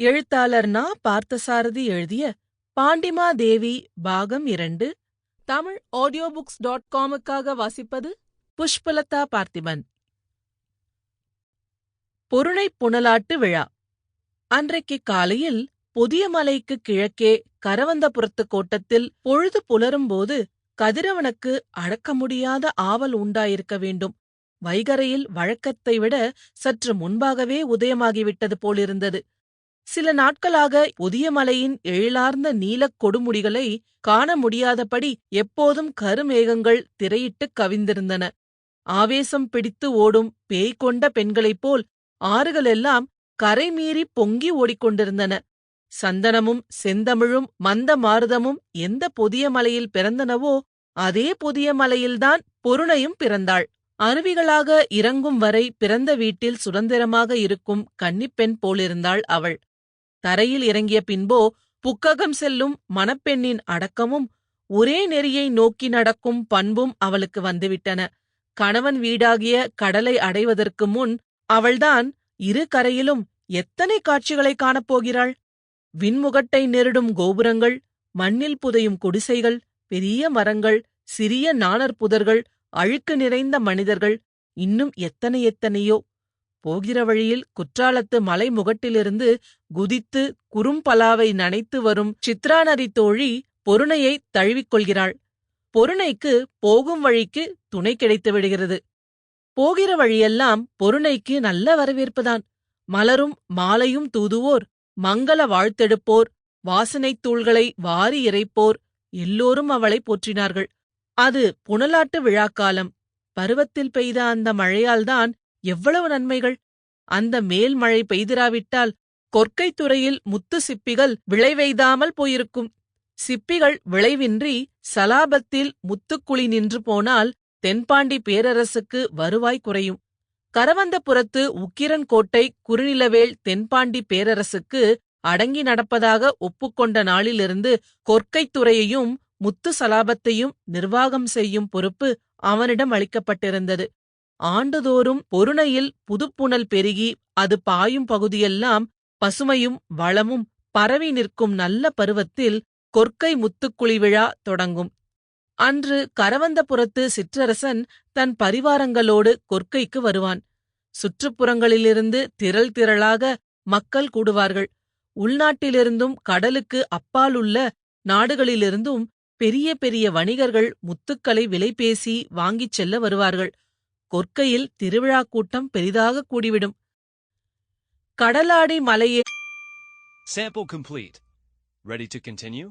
எழுத்தாளர் நா பார்த்தசாரதி எழுதிய பாண்டிமா தேவி பாகம் இரண்டு தமிழ் ஆடியோ புக்ஸ் டாட் காமுக்காக வாசிப்பது புஷ்பலதா பார்த்திபன். பொருளை புனலாட்டு விழா. அன்றைக்கு காலையில் புதிய மலைக்கு கிழக்கே கரவந்தபுரத்து கோட்டத்தில் பொழுது புலரும்போது கதிரவனுக்கு அடக்க முடியாத ஆவல் உண்டாயிருக்க வேண்டும். வைகரையில் வழக்கத்தை விட சற்று முன்பாகவே உதயமாகிவிட்டது போலிருந்தது. சில நாட்களாக உதியமலையின் எழிலார்ந்த நீலக் கொடுமுடிகளை காண முடியாதபடி எப்போதும் கருமேகங்கள் திரையிட்டுக் கவிந்திருந்தன. ஆவேசம் பிடித்து ஓடும் பேய் கொண்ட பெண்களைப் போல் ஆறுகளெல்லாம் கரைமீறி பொங்கி ஓடிக்கொண்டிருந்தன. சந்தனமும் செந்தமிழும் மந்த மாருதமும் எந்த புதிய மலையில் பிறந்தனவோ அதே புதிய மலையில்தான் பொருணையும் பிறந்தாள். அருவிகளாக இறங்கும் வரை பிறந்த வீட்டில் சுதந்திரமாக இருக்கும் கன்னிப்பெண் போலிருந்தாள் அவள். தரையில் இறங்கிய பின்போ புக்ககம் செல்லும் மணப்பெண்ணின் அடக்கமும் ஒரே நெறியை நோக்கி நடக்கும் பண்பும் அவளுக்கு வந்துவிட்டன. கணவன் வீடாகிய கடலை அடைவதற்கு முன் அவள்தான் இரு கரையிலும் எத்தனை காட்சிகளைக் காணப்போகிறாள் விண்முகட்டை நெருடும் கோபுரங்கள் மண்ணில் புதையும் குடிசைகள் பெரிய மரங்கள் சிறிய நாணற்புதர்கள் அழுக்கு நிறைந்த மனிதர்கள் இன்னும் எத்தனை எத்தனையோ போகிற வழியில் குற்றாலத்து மலை முகட்டிலிருந்து குதித்து குறும்பலாவை நனைத்து வரும் சித்ராநரி தோழி பொருணையை தழுவிக் பொருணைக்கு போகும் வழிக்கு துணை கிடைத்து விடுகிறது. போகிற வழியெல்லாம் பொருணைக்கு நல்ல வரவேற்புதான். மலரும் மாலையும் தூதுவோர் மங்கள வாழ்த்தெடுப்போர் வாசனைத் தூள்களை வாரி இறைப்போர் எல்லோரும் அவளை போற்றினார்கள். அது புனலாட்டு விழாக்காலம். பருவத்தில் பெய்த அந்த மழையால்தான் எவ்வளவு நன்மைகள்! அந்த மேல் மழை பெய்திராவிட்டால் கொற்கைத் துறையில் முத்து சிப்பிகள் விளைவெய்தாமல் போயிருக்கும். சிப்பிகள் விளைவின்றி சலாபத்தில் முத்துக்குழி நின்று போனால் தென்பாண்டி பேரரசுக்கு வருவாய் குறையும். கரவந்தபுரத்து உக்கிரன் கோட்டை குறுநிலவேள் தென்பாண்டி பேரரசுக்கு அடங்கி நடப்பதாக ஒப்புக்கொண்ட நாளிலிருந்து கொற்கைத்துறையையும் முத்து சலாபத்தையும் நிர்வாகம் செய்யும் பொறுப்பு அவனிடம் அளிக்கப்பட்டிருந்தது. ஆண்டுதோறும் பொருணையில் புதுப்புணல் பெருகி அது பாயும் பகுதியெல்லாம் பசுமையும் வளமும் பரவி நிற்கும் நல்ல பருவத்தில் கொற்கை முத்துக்குழி விழா தொடங்கும். அன்று கரவந்தபுரத்து சிற்றரசன் தன் பரிவாரங்களோடு கொற்கைக்கு வருவான். சுற்றுப்புறங்களிலிருந்து திரள் திரளாக மக்கள் கூடுவார்கள். உள்நாட்டிலிருந்தும் கடலுக்கு அப்பாலுள்ள நாடுகளிலிருந்தும் பெரிய பெரிய வணிகர்கள் முத்துக்களை விலைபேசி வாங்கிச் செல்ல வருவார்கள். கொற்கையில் திருவிழா கூட்டம் பெரிதாக கூடிவிடும் கடலாடி மலையே Sample complete. Ready to continue?